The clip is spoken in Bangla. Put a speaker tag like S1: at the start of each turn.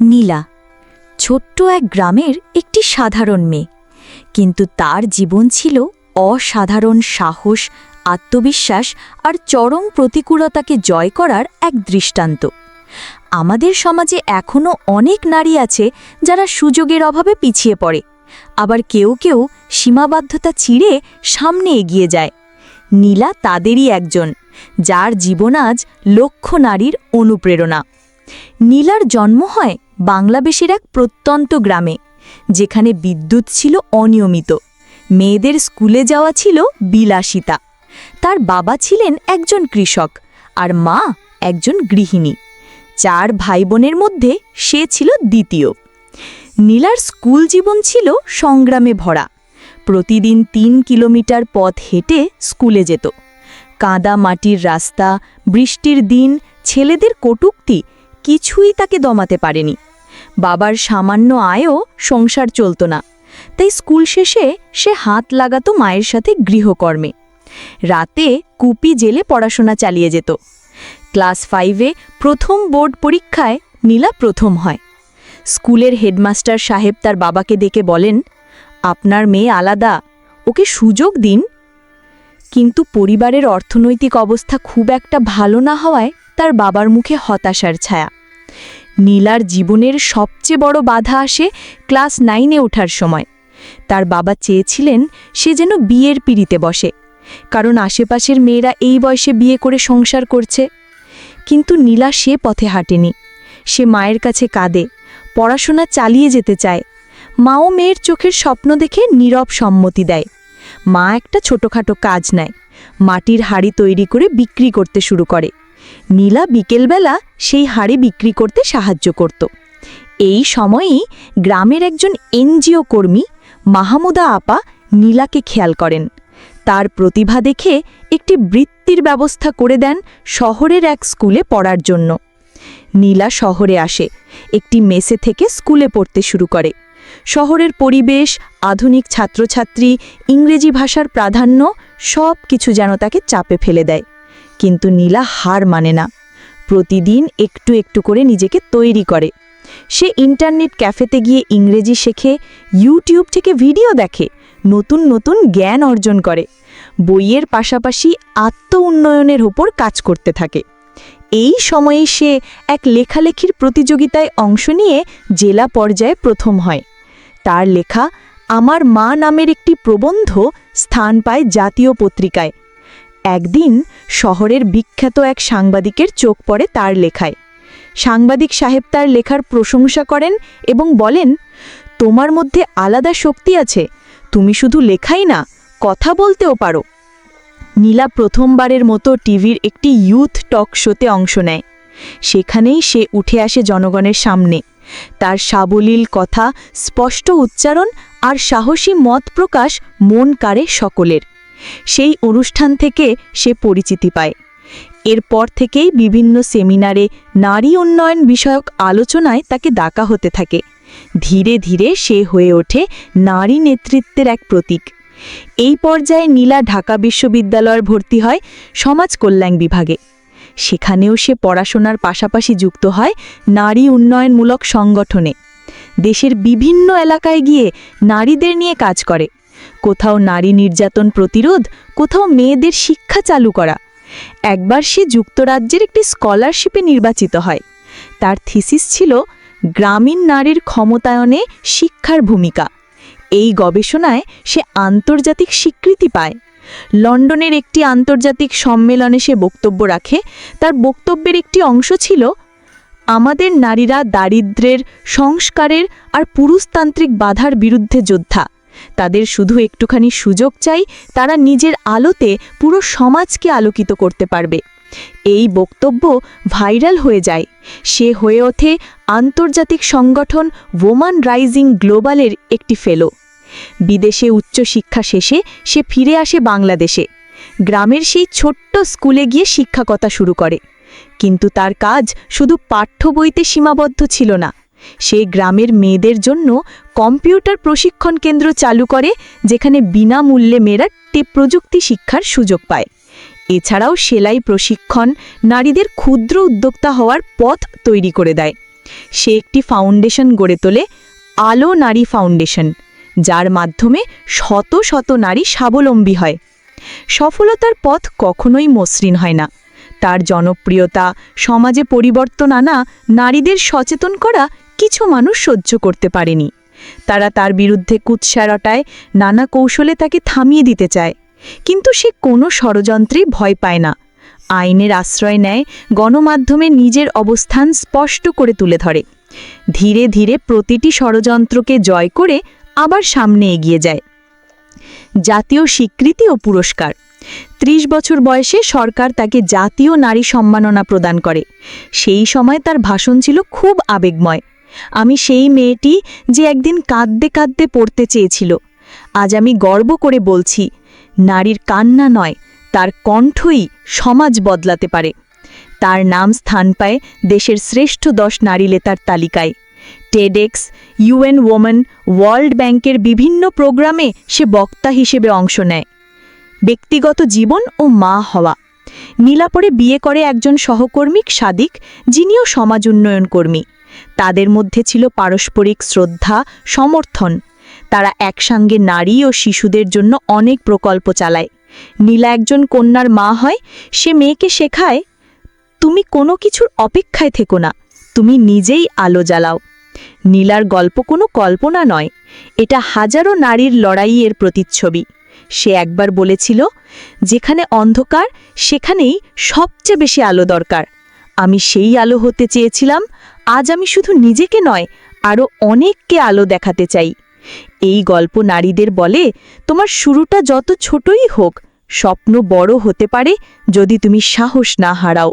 S1: নীলা, ছোট্ট এক গ্রামের একটি সাধারণ মেয়ে। কিন্তু তার জীবন ছিল অসাধারণ সাহস, আত্মবিশ্বাস আর চরম প্রতিকূলতাকে জয় করার এক দৃষ্টান্ত। আমাদের সমাজে এখনও অনেক নারী আছে যারা সুযোগের অভাবে পিছিয়ে পড়ে। আবার কেউ কেউ সীমাবদ্ধতা ছিঁড়ে সামনে এগিয়ে যায়। নীলা তাদেরই একজন, যার জীবন আজ লক্ষ নারীর অনুপ্রেরণা। নীলার জন্ম হয় বাংলাদেশের এক প্রত্যন্ত গ্রামে, যেখানে বিদ্যুৎ ছিল অনিয়মিত। মেয়েদের স্কুলে যাওয়া ছিল বিলাসিতা। তার বাবা ছিলেন একজন কৃষক আর মা একজন গৃহিণী। চার ভাই বোনের মধ্যে সে ছিল দ্বিতীয়। নীলার স্কুল জীবন ছিল সংগ্রামে ভরা। প্রতিদিন তিন কিলোমিটার পথ হেঁটে স্কুলে যেত। কাদা মাটির রাস্তা, বৃষ্টির দিন, ছেলেদের কটুক্তি কিছুই তাকে দমাতে পারেনি। বাবার সামান্য আয়ও সংসার চলত না। তাই স্কুল শেষে সে হাত লাগাতো মায়ের সাথে গৃহকর্মে। রাতে কুপি জেলে পড়াশোনা চালিয়ে যেত। ক্লাস ফাইভে প্রথম বোর্ড পরীক্ষায় নীলা প্রথম হয়। স্কুলের হেডমাস্টার সাহেব তার বাবাকে ডেকে বলেন, আপনার মেয়ে আলাদা, ওকে সুযোগ দিন। কিন্তু পরিবারের অর্থনৈতিক অবস্থা খুব একটা ভালো না হওয়ায় তার বাবার মুখে হতাশার ছায়া। নীলার জীবনের সবচেয়ে বড় বাধা আসে ক্লাস নাইনে ওঠার সময়। তার বাবা চেয়েছিলেন সে যেন বিয়ের পিড়িতে বসে, কারণ আশেপাশের মেয়েরা এই বয়সে বিয়ে করে সংসার করছে। কিন্তু নীলা সে পথে হাঁটেনি। সে মায়ের কাছে কাঁদে, পড়াশোনা চালিয়ে যেতে চায়। মাও মেয়ের চোখের স্বপ্ন দেখে নীরব সম্মতি দেয়। মা একটা ছোটোখাটো কাজ নেয়, মাটির হাড়ি তৈরি করে বিক্রি করতে শুরু করে। নীলা বিকেলবেলা সেই হাড়ি বিক্রি করতে সাহায্য করত। এই সময়েই গ্রামের একজন এনজিও কর্মী, মাহমুদা আপা, নীলাকে খেয়াল করেন। তার প্রতিভা দেখে একটি বৃত্তির ব্যবস্থা করে দেন শহরের এক স্কুলে পড়ার জন্য। নীলা শহরে আসে, একটি মেসে থেকে স্কুলে পড়তে শুরু করে। শহরের পরিবেশ, আধুনিক ছাত্রছাত্রী, ইংরেজি ভাষার প্রাধান্য সব কিছু যেন তাকে চাপে ফেলে দেয়। কিন্তু নীলা হার মানে না। প্রতিদিন একটু একটু করে নিজেকে তৈরি করে। সে ইন্টারনেট ক্যাফেতে গিয়ে ইংরেজি শেখে, ইউটিউব থেকে ভিডিও দেখে, নতুন নতুন জ্ঞান অর্জন করে। বইয়ের পাশাপাশি আত্ম উন্নয়নের ওপর কাজ করতে থাকে। এই সময়ে সে এক লেখালেখির প্রতিযোগিতায় অংশ নিয়ে জেলা পর্যায়ে প্রথম হয়। তার লেখা আমার মা নামের একটি প্রবন্ধ স্থান পায় জাতীয় পত্রিকায়। একদিন শহরের বিখ্যাত এক সাংবাদিকের চোখ পড়ে তার লেখায়। সাংবাদিক সাহেব তার লেখার প্রশংসা করেন এবং বলেন, তোমার মধ্যে আলাদা শক্তি আছে, তুমি শুধু লেখাই না, কথা বলতেও পারো। নীলা প্রথমবারের মতো টিভির একটি ইউথ টক শোতে অংশ নেয়। সেখানেই সে উঠে আসে জনগণের সামনে। তার সাবলীল কথা, স্পষ্ট উচ্চারণ আর সাহসী মত প্রকাশ মন কাড়ে সকলের। সেই অনুষ্ঠান থেকে সে পরিচিতি পায়। এরপর থেকেই বিভিন্ন সেমিনারে নারী উন্নয়ন বিষয়ক আলোচনায় তাকে ডাকা হতে থাকে। ধীরে ধীরে সে হয়ে ওঠে নারী নেতৃত্বের এক প্রতীক। এই পর্যায়ে নীলা ঢাকা বিশ্ববিদ্যালয়ের ভর্তি হয় সমাজ কল্যাণ বিভাগে। সেখানেও সে পড়াশোনার পাশাপাশি যুক্ত হয় নারী উন্নয়নমূলক সংগঠনে। দেশের বিভিন্ন এলাকায় গিয়ে নারীদের নিয়ে কাজ করে। কোথাও নারী নির্যাতন প্রতিরোধ, কোথাও মেয়েদের শিক্ষা চালু করা। একবার সে যুক্তরাজ্যের একটি স্কলারশিপে নির্বাচিত হয়। তার থিসিস ছিল, গ্রামীণ নারীর ক্ষমতায়নে শিক্ষার ভূমিকা। এই গবেষণায় সে আন্তর্জাতিক স্বীকৃতি পায়। লন্ডনের একটি আন্তর্জাতিক সম্মেলনে সে বক্তব্য রাখে। তার বক্তব্যের একটি অংশ ছিল, আমাদের নারীরা দারিদ্র্যের সংস্কারের আর পুরুষতান্ত্রিক বাধার বিরুদ্ধে যোদ্ধা। তাদের শুধু একটুখানি সুযোগ চাই তারা নিজের আলোতে পুরো সমাজকে আলোকিত করতে পারবে। এই বক্তব্য ভাইরাল হয়ে যায়। সে হয়ে ওঠে আন্তর্জাতিক সংগঠন ওমান রাইজিং গ্লোবালের একটি ফেলো। বিদেশে উচ্চশিক্ষা শেষে সে ফিরে আসে বাংলাদেশে। গ্রামের সেই ছোট্ট স্কুলে গিয়ে শিক্ষকতা শুরু করে। কিন্তু তার কাজ শুধু পাঠ্য বইতে সীমাবদ্ধ ছিল না। সে গ্রামের মেয়েদের জন্য কম্পিউটার প্রশিক্ষণ কেন্দ্র চালু করে, যেখানে বিনামূল্যে মেয়েরা টে প্রযুক্তি শিক্ষার সুযোগ পায়। এছাড়াও সেলাই প্রশিক্ষণ নারীদের ক্ষুদ্র উদ্যোক্তা হওয়ার পথ তৈরি করে দেয়। সে একটি ফাউন্ডেশন গড়ে তোলে আলো নারী ফাউন্ডেশন, যার মাধ্যমে শত শত নারী স্বাবলম্বী হয়। সফলতার পথ কখনোই মসৃণ হয় না। তার জনপ্রিয়তা, সমাজে পরিবর্তন আনা, নারীদের সচেতন করা কিছু মানুষ সহ্য করতে পারেনি। তারা তার বিরুদ্ধে কুৎসা রটায়, নানা কৌশলে তাকে থামিয়ে দিতে চায়। কিন্তু সে কোনো ষড়যন্ত্রে ভয় পায় না। আইনের আশ্রয় নেয়, গণমাধ্যমে নিজের অবস্থান স্পষ্ট করে তুলে ধরে। ধীরে ধীরে প্রতিটি ষড়যন্ত্রকে জয় করে আবার সামনে এগিয়ে যায়। জাতীয় স্বীকৃতি ও পুরস্কার। ত্রিশ বছর বয়সে সরকার তাকে জাতীয় নারী সম্মাননা প্রদান করে। সেই সময় তার ভাষণ ছিল খুব আবেগময়। আমি সেই মেয়েটি যে একদিন কাঁদতে কাঁদতে পড়তে চেয়েছিল। আজ আমি গর্ব করে বলছি, নারীর কান্না নয়, তার কণ্ঠই সমাজ বদলাতে পারে। তার নাম স্থান পায় দেশের শ্রেষ্ঠ দশ নারী লেতার তালিকায়। টেডেক্স, ইউএন ওমেন ওয়ার্ল্ড ব্যাংকের বিভিন্ন প্রোগ্রামে সে বক্তা হিসেবে অংশ নেয়। ব্যক্তিগত জীবন ও মা হওয়া। নীলাপরে বিয়ে করে একজন সহকর্মিক সাদিক, যিনিও সমাজ উন্নয়ন কর্মী। তাদের মধ্যে ছিল পারস্পরিক শ্রদ্ধা, সমর্থন। তারা একসঙ্গে নারী ও শিশুদের জন্য অনেক প্রকল্প চালায়। নীলা একজন কন্যার মা হয়, সে মেয়েকে শেখায়, তুমি কোনো কিছুর অপেক্ষায় থেকো না, তুমি নিজেই আলো জ্বালাও। নীলার গল্প কোনো কল্পনা নয়, এটা হাজারো নারীর লড়াইয়ের প্রতিচ্ছবি। সে একবার বলেছিল, যেখানে অন্ধকার, সেখানেই সবচেয়ে বেশি আলো দরকার। আমি সেই আলো হতে চেয়েছিলাম আজ আমি শুধু নিজেকে নয় আরও অনেককে আলো দেখাতে চাই। এই গল্প নারীদের বলে, তোমার শুরুটা যত ছোটই হোক, স্বপ্ন বড় হতে পারে যদি তুমি সাহস না হারাও।